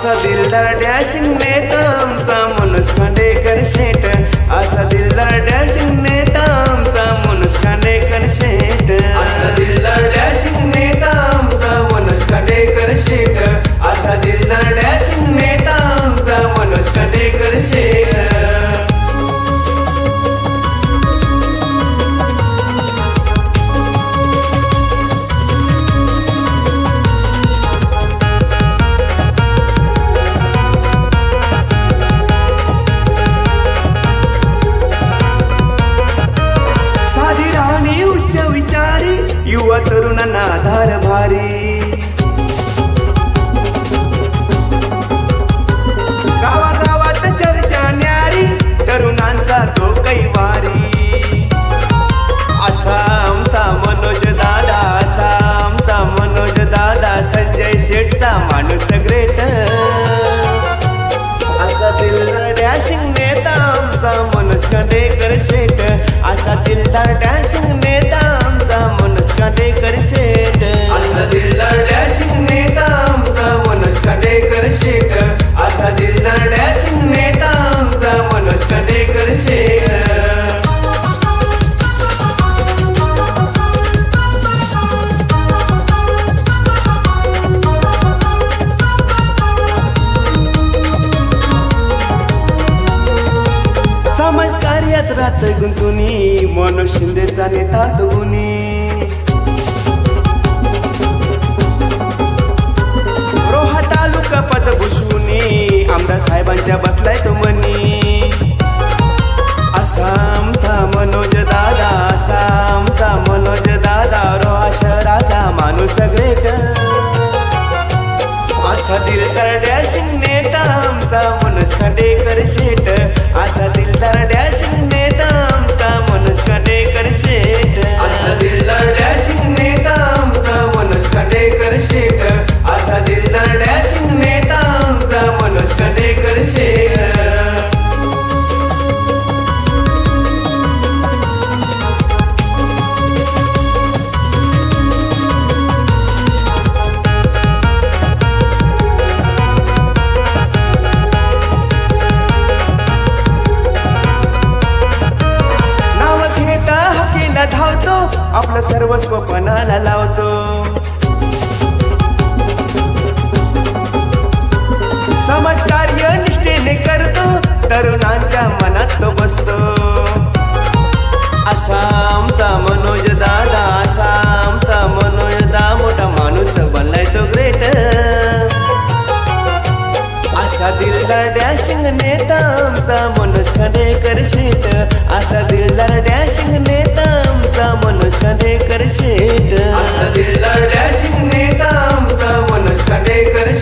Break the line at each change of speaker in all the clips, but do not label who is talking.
असा दिलदार डॅशिंग नेता आमचा मनुष्य पांडेकर शेट असा दिलदार डॅशिंग नेता माणूस ग्रेट असा दिलदार डॅशिंग नेता आमचा मनुष्य डेकर शेट. असा दिलदार समाज कार्यात राहत गुंतुनी मन शिंदेचा नेता गुणी रोहा तालुका पदभूषुनी आमदार साहेबांच्या बसलाय तो मनी. आसामचा मनोज दादा आसामचा मनोज दादा रोहा शहराचा माणूस ग्रेट असा दिल करड्या शिंग माझा मनोज खांडेकर शेट. असा दिलदार डॅशिंग नेता. la la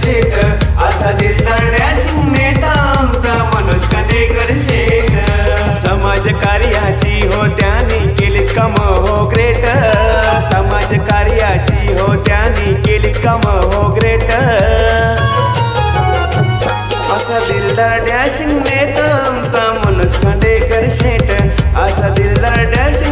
शेख असा दिलदारड्याशी नेता आमचा मनोज कनेकर शेख समाज कार्याची हो त्याने केली कम हो ग्रेट. समाज कार्याची हो त्याने केली कम हो ग्रेट. असा दिलदारड्याशी नेता आमचा मनोज कनेकर शेठ. असा दिलदारड्याशी